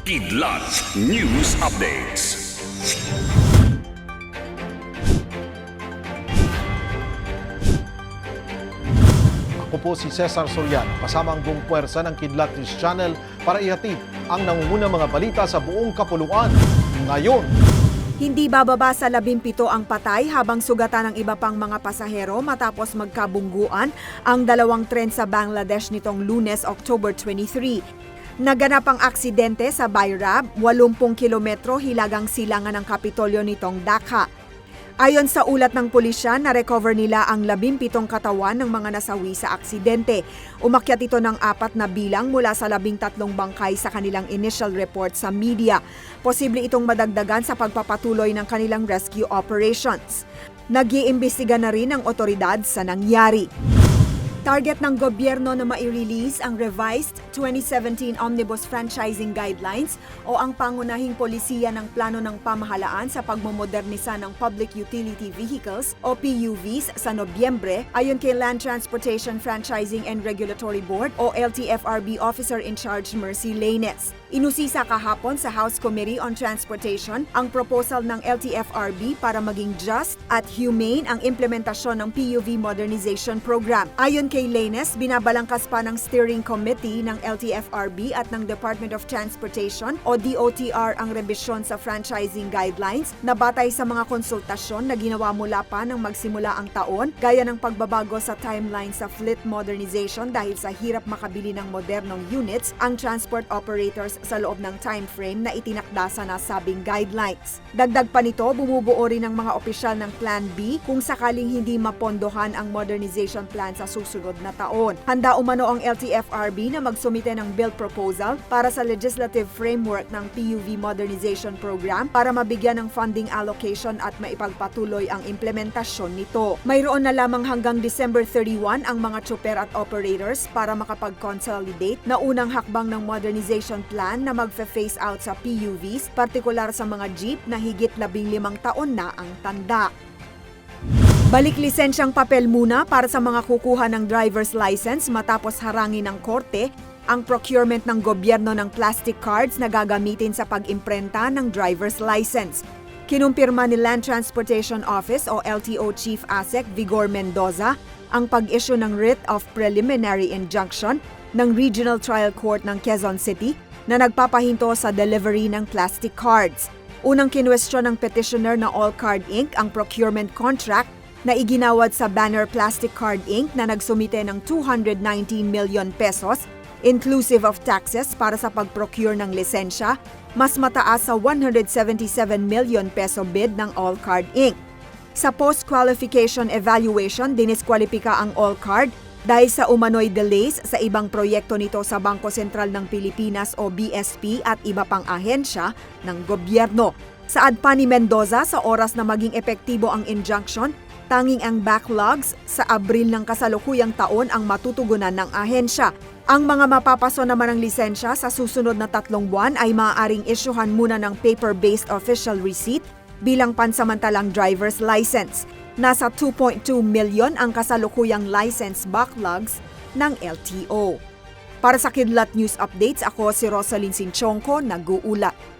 Kidlat News Updates. Ako po si Cesar Soriano, kasama ang buong puwersa ng Kidlat News Channel para ihatid ang nangungunang mga balita sa buong kapuluan. Ngayon, Hindi bababa sa labimpito ang patay habang sugatan ng iba pang mga pasahero matapos magkabungguan ang dalawang tren sa Bangladesh nitong lunes, October 23. Naganap ang aksidente sa Bayrab, 80 kilometro hilagang silangan ng Kapitolyo nitong Dhaka. Ayon sa ulat ng pulisya, na-recover nila ang 17 katawan ng mga nasawi sa aksidente. Umakyat ito ng apat na bilang mula sa 13 bangkay sa kanilang initial report sa media. Posible itong madagdagan sa pagpapatuloy ng kanilang rescue operations. Nag-iimbestiga na rin ang otoridad sa nangyari. Target ng gobyerno na mai-release ang revised 2017 Omnibus Franchising Guidelines o ang pangunahing polisiya ng plano ng pamahalaan sa pagmomodernisa ng Public Utility Vehicles o PUVs sa Nobyembre ayon kay Land Transportation Franchising and Regulatory Board o LTFRB Officer in Charge Mercy Lanes. Inusisa kahapon sa House Committee on Transportation ang proposal ng LTFRB para maging just at humane ang implementasyon ng PUV Modernization Program. Ayon kay Lanes, binabalangkas pa ng Steering Committee ng LTFRB at ng Department of Transportation o DOTR ang rebisyon sa franchising guidelines na batay sa mga konsultasyon na ginawa mula pa nang magsimula ang taon gaya ng pagbabago sa timeline sa fleet modernization dahil sa hirap makabili ng modernong units ang transport operators sa loob ng time frame na itinakda sa nasabing guidelines. Dagdag pa nito, bumubuo rin ng mga opisyal ng Plan B kung sakaling hindi mapondohan ang modernization plan sa susunod na taon. Handa umano ang LTFRB na magsumite ng bill proposal para sa legislative framework ng PUV Modernization Program para mabigyan ng funding allocation at maipagpatuloy ang implementasyon nito. Mayroon na lamang hanggang December 31 ang mga tsuper at operators para makapag-consolidate na unang hakbang ng modernization plan na magfe-phase out sa PUVs, partikular sa mga jeep na higit labing limang taon na ang tanda. Balik lisensyang papel muna para sa mga kukuha ng driver's license matapos harangin ng korte ang procurement ng gobyerno ng plastic cards na gagamitin sa pag-imprenta ng driver's license. Kinumpirma ni Land Transportation Office o LTO Chief ASEC Vigor Mendoza ang pag-issue ng writ of preliminary injunction ng Regional Trial Court ng Quezon City na nagpapahinto sa delivery ng plastic cards. Unang kinwestiyon ng petitioner na All Card Inc. ang procurement contract na iginawad sa Banner Plastic Card Inc. na nagsumite ng 290 million pesos inclusive of taxes para sa pag-procure ng lisensya, mas mataas sa 177 million peso bid ng All Card Inc. Sa post-qualification evaluation, diniskwalipika ang All Card dahil sa umano'y delays sa ibang proyekto nito sa Bangko Sentral ng Pilipinas o BSP at iba pang ahensya ng gobyerno. Saad pa ni Mendoza sa oras na maging epektibo ang injunction, tanging ang backlogs sa Abril ng kasalukuyang taon ang matutugunan ng ahensya. Ang mga mapapaso naman ng lisensya sa susunod na tatlong buwan ay maaaring isyuhan muna ng paper-based official receipt bilang pansamantalang driver's license. Nasa 2.2 million ang kasalukuyang license backlogs ng LTO. Para sa Kidlat News Updates, ako si Rosalyn Sinchonko, nag-uulat.